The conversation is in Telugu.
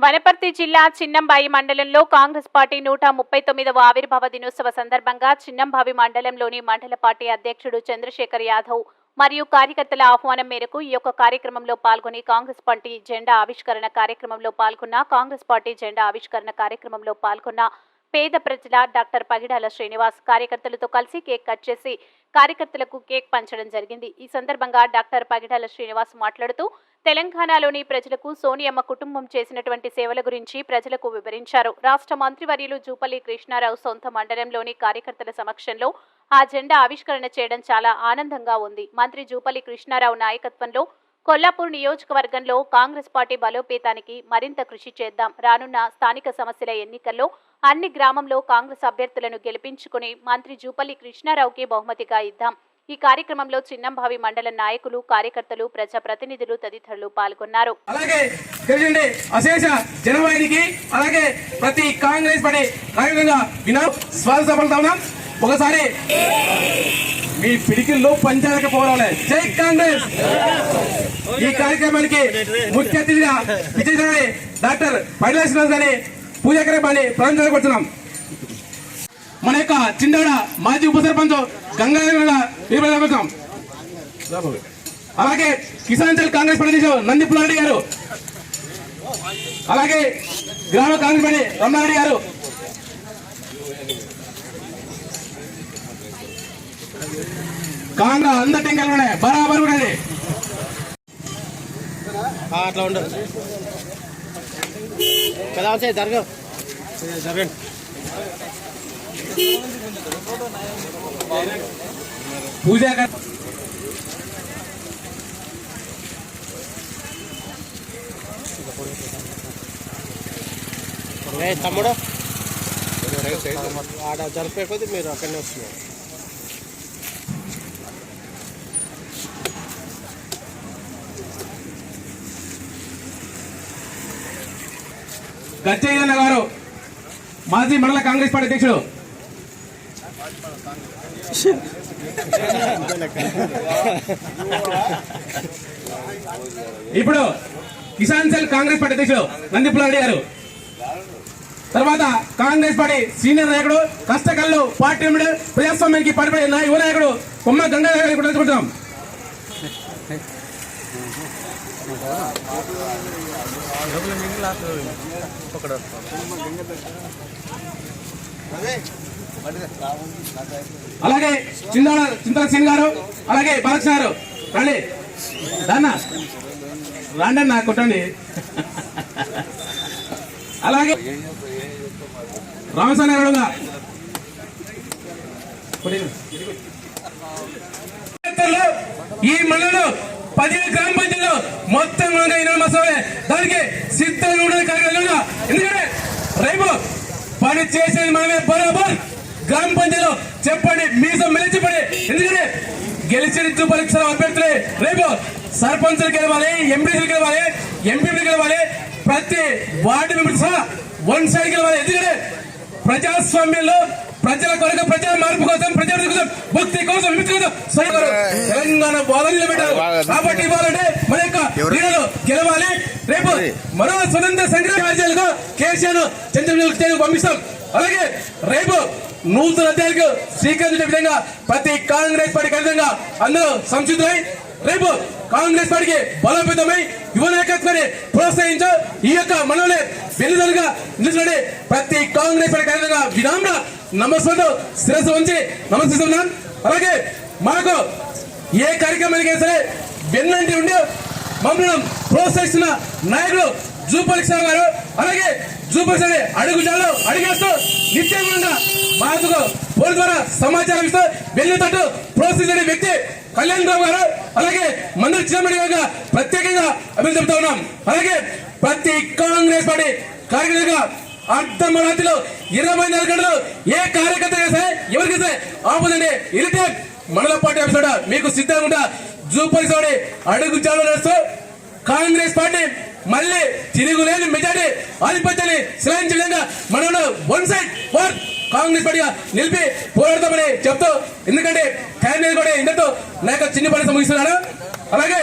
వనపర్తి జిల్లా చిన్నంబాయి మండలంలో కాంగ్రెస్ పార్టీ నూట ముప్పై తొమ్మిదవ ఆవిర్భావ దినోత్సవ సందర్భంగా చిన్నంబావి మండలంలోని మండల పార్టీ అధ్యక్షుడు చంద్రశేఖర్ యాదవ్ మరియు కార్యకర్తల ఆహ్వానం మేరకు ఈ యొక్క కార్యక్రమంలో పాల్గొని కాంగ్రెస్ పార్టీ జెండా ఆవిష్కరణ కార్యక్రమంలో పాల్గొన్న కాంగ్రెస్ పార్టీ జెండా ఆవిష్కరణ కార్యక్రమంలో పాల్గొన్న పేద ప్రజల డాక్టర్ పగిడాల శ్రీనివాస్ కార్యకర్తలతో కలిసి కేక్ కట్ చేసి కార్యకర్తలకు కేక్ పంచడం జరిగింది. ఈ సందర్భంగా డాక్టర్ పగిడాల శ్రీనివాస్ మాట్లాడుతూ తెలంగాణలోని ప్రజలకు సోనియమ్మ కుటుంబం చేసినటువంటి సేవల గురించి ప్రజలకు వివరించారు. రాష్ట్ర మంత్రివర్యులు జూపల్లి కృష్ణారావు సొంత మండలంలోని కార్యకర్తల సమక్షంలో ఆ జెండా ఆవిష్కరణ చేయడం చాలా ఆనందంగా ఉంది. మంత్రి జూపల్లి కృష్ణారావు నాయకత్వంలో కొల్లాపూర్ నియోజకవర్గంలో కాంగ్రెస్ పార్టీ బలోపేతానికి మరింత కృషి చేద్దాం. రానున్న స్థానిక సమస్యల ఎన్నికల్లో అన్ని గ్రామంలో కాంగ్రెస్ అభ్యర్థులను గెలిపించుకుని మంత్రి జూపల్లి కృష్ణారావుకి బహుమతిగా ఇద్దాం. ఈ కార్యక్రమంలో చిన్నంభావి మండల నాయకులు కార్యకర్తలు ప్రజాప్రతినిధులు తదితరులు పాల్గొన్నారు. అలాగే తెలియండి అశేష అలాగే ప్రతి కాంగ్రెస్ కార్యక్రమంగా వినా స్వాగత సఫలతా ఒకసారి మీ పిడికిల్లో పంచాలక పోరాలే జై కాంగ్రెస్! ఈ కార్యక్రమానికి ముఖ్య అతిథిగా విజయనగరి డాక్టర్ పైలాశ్వరరావు గారి పూజా ప్రారంభం ప్రారంభించబడుతున్నాం మన యొక్క చిండవడ మాజీ ఉప సర్పంచ్ గంగాధర అలాగే కిసాంచల్ కాంగ్రెస్ పార్టీ నంది పుల్లారెడ్డి గారు. అలాగే గ్రామ కాంగ్రెస్ పార్టీ రమణారెడ్డి గారు. కాంగ్రెస్ అందరి టెంకలు ఉన్నాయి. బరాబర్ ఉండండి అట్లా ఉండదు కదా వచ్చే జరగ. జరగండి పూజ తమ్ముడు? ఆడ జరిపే కొద్ది మీరు అక్కడనే వస్తున్నారు. గచ్చయ్యన్న గారు మాజీ మండల కాంగ్రెస్ పార్టీ అధ్యక్షుడు. ఇప్పుడు కిసాన్ సెల్ కాంగ్రెస్ పార్టీ అధ్యక్షుడు నంది గారు. తర్వాత కాంగ్రెస్ పార్టీ సీనియర్ నాయకుడు కష్టకళ్ళు పార్టీ ప్రజాస్వామ్యానికి పడిపడే నా యువ నాయకుడు కొమ్మ గంగా గారిని కూడా లోపల మింగి లాస్ట్ తెలుసుకుంటున్నాం అలాగే చిందాల చింతల సింగ్ గారు అలాగే భరత్ గారు రండి. దాన్న. రండి అన్న కొట్టండి. అలాగే రామస్వామి గారు ఈ మండలంలో పదిహేను గ్రామ పంచాయతీ మొత్తం కనుక ఈ దానికి సిద్ధంగా ఉండదు కార్యక్రమంగా ఎందుకంటే రేపు పని చేసేది మనమే బరాబర్. గ్రామ పంచాయతీలో చెప్పండి మీసం మెలిచిపడి ఎందుకంటే గెలిచిన పరీక్షలు అభ్యర్థులే. రేపు సర్పంచులు గెలవాలి ఎంపీలు గెలవాలి ఎంపీలు గెలవాలి. ప్రతి వార్డు మెంబర్ సహా వన్ సైడ్ గెలవాలి. ఎందుకంటే ప్రజాస్వామ్యంలో ప్రజల కొరకు ప్రజా మార్పు కోసం ప్రజల కోసం భక్తి తెలంగాణ బాధలు నిలబెట్టారు. కాబట్టి ఇవ్వాలంటే మన యొక్క క్రీడలు గెలవాలి. రేపు మరో స్వతంత్ర సంగ్రహ రాజ్యాలకు కేసీఆర్ చంద్రబాబు పంపిస్తాం. అలాగే రేపు నూతన అధ్యాయులకు శ్రీకాంత్ విధంగా ప్రతి కాంగ్రెస్ పార్టీ విధంగా అందరూ సంసిద్ధులై రేపు కాంగ్రెస్ పార్టీకి బలోపేతమై యువ నాయకత్వాన్ని ప్రోత్సహించు. ఈ యొక్క మనలో వెన్నుదలుగా నిలుచుని ప్రతి కాంగ్రెస్ పార్టీ కార్యక్రమంగా విరామ నమస్కారం శిరస్సు ఉంచి నమస్కరిస్తున్నాను అలాగే మనకు ఏ కార్యక్రమానికి సరే వెన్నంటి ఉండి మమ్మల్ని ప్రోత్సహిస్తున్న నాయకుడు జూపలిక్ష గారు అలాగే జూపలిక్ష అడుగు జాలు అడిగేస్తూ నిత్యం మాకు ఫోన్ ద్వారా సమాచారం ఇస్తూ వెళ్ళేటట్టు ప్రోత్సహించే వ్యక్తి కళ్యాణ్ రావు గారు అలాగే మందరి చిన్నమణి గారు ప్రత్యేకంగా అభివృద్ధి చెప్తా ఉన్నాం. అలాగే ప్రతి కాంగ్రెస్ పార్టీ కార్యకర్తగా అర్ధమరాత్రిలో ఇరవై నాలుగు గంటలు ఏ కార్యకర్త చేస్తే ఎవరికి సరే ఆపదండి. ఇరిటేట్ మనల పార్టీ ఆఫీసర్ మీకు సిద్ధంగా ఉంటా. జూపలిసోడి అడుగు జాలు నడుస్తూ కాంగ్రెస్ పార్టీ మళ్ళీ తిరుగులేని మెజార్టీ ఆధిపత్యాన్ని శ్రమించే మనలో వన్ సైడ్ ఫర్ కాంగ్రెస్ పార్టీగా నిలిపి పోరాడతామని చెప్తూ ఎందుకంటే క్యాండిడేట్ కూడా ఇంతతో నా యొక్క చిన్న పని ముగిస్తున్నాను. అలాగే